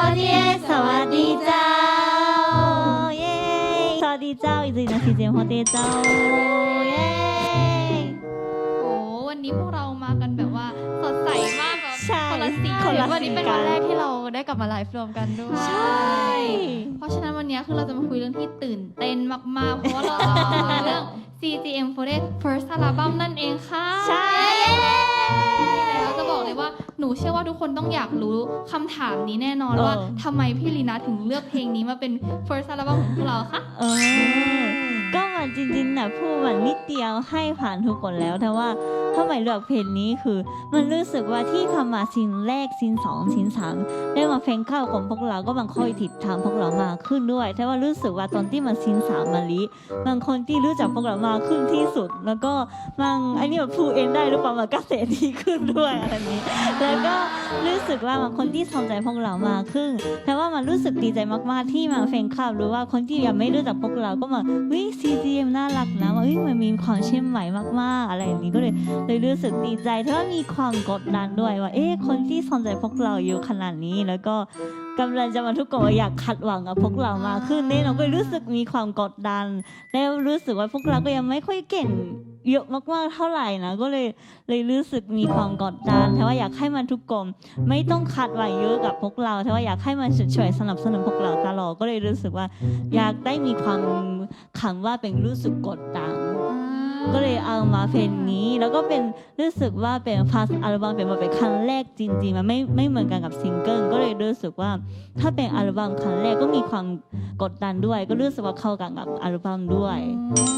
คนเย่สวัสดีเจ้า เย้สวัสดีเจ้าอีกทีนะซีเจมโฮเตเจ้า เย้โอ้วันนี้พวกเรามากันแบบว่าสดใสมากแบบใช่คนละสีวันนี้เป็นวันแรกที่เราได้กลับมาไลฟ์รวมกันด้วยใช่ เพราะฉะนั้นวันนี้คือเราจะมาคุยเรื่องที่ตื่นเต้นมากๆ เพราะเราจะมาคุยเรื่อง CGM48 First Album นั่นเองค่ะ ใช่ แล้วจะบอกเลยว่า หนูเชื่อว่าทุกคนต้องอยากรู้คำถามนี้แน่นอนเออว่าทำไมพี่ลีนาถึงเลือกเพลงนี้มาเป็น First Album ของพวกเราคะเออก็มันจริงๆนะพูดมันนิดเดียวให้ผ่านทุกคนแล้วแต่ว่าถ้าไม่เลือกเพลงนี้คือ มันรู้สึกว่าที่ทำมาซินแรกซินสองซินสามได้มาเพลงเข้าของพวกเราก็บางค่อยติดตามพวกเรามาขึ้นด้วย แต่ว่ารู้สึกว่าตอนที่มันซินสามมาลิบางคนที่รู้จักพวกเรามาขึ้นที่สุด แล้วก็บางอันนี้แบบพูเองได้หรือเปล่ามันก็เสดีขึ้นด้วยอะไรนี้ แล้วก็รู้สึกว่าบางคนที่สนใจพวกเรามากขึ้นแต่ว่ามันรู้สึกดีใจมากๆที่มาแฟนคลับหรือว่าคนที่ยังไม่รู้จักพวกเราก็มาเฮ้ย CGM น่ารักนะว่ามันมีความเชื่อมใหม่มากๆ อะไรอย่างนี้ก็เลยเลยรู้สึกดีใจแต่ว่ามีความกดดันด้วยว่า เอ๊ะคนที่สนใจพวกเราอยู่ขนาดนี้แล้วก็กำลังจะมาทุกคนอยากขัดหวังกับพวกเรามาขึ้นเนี่ยเราก็รู้สึกมีความกดดัน แล้วรู้สึกว่าพวกเราก็ยังไม่ค่อยเก่งเยอะมากๆเท่าไหร่นะก็เลยเลยรู้สึกมีความกดดันแต่ว่าอยากให้มันทุกคนไม่ต้องคาดหวังเยอะกับพวกเราแต่ว่าอยากให้มันช่วยๆสนับสนุนพวกเราตลอดก็เลยรู้สึกว่า อยากได้มีความคำว่าเป็นรู้สึกกดดัน เลยเอามาเพลงนี้ แล้วก็เป็นรู้สึกว่าเป็นฟาสอัลบั้มเป็นมาเป็นครั้งแรกจริงๆมันไม่ไม่เหมือนกันกับซิงเกิลก็เลยรู้สึกว่า ถ้าเป็นอัลบั้มครั้งแรกก็มีความ กดดันด้วย ก็รู้สึกว่าเข้ากันกับอัลบั้มด้วย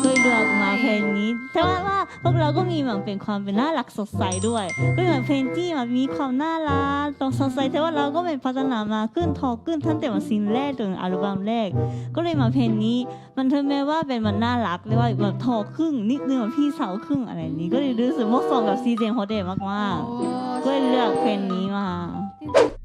ก็เลยเลือกมาเพลงนี้ แต่ว่าว่าพวกเราก็มีเหมือนเป็นความเป็นน่ารักสดใสด้วย ก็เหมือนเพลงที่มันมีความน่ารักตรงสดใสแต่ว่าเราก็เป็นพัฒนามาขึ้นทอขึ้นตั้งแต่มาซิงแรกจนอัลบั้มแรก ก็เลยมาเพลงนี้ มันถึงแม้ว่าเป็นมันน่ารักเลยว่าแบบทอครึ่งนิดนึงแบบพี่สาวครึ่งอะไรอย่างนี้ ก็เลยรู้สึกเหมกสองกับซีเจมโฮเดมากๆก็เลยเลือกเพลงนี้มาจริง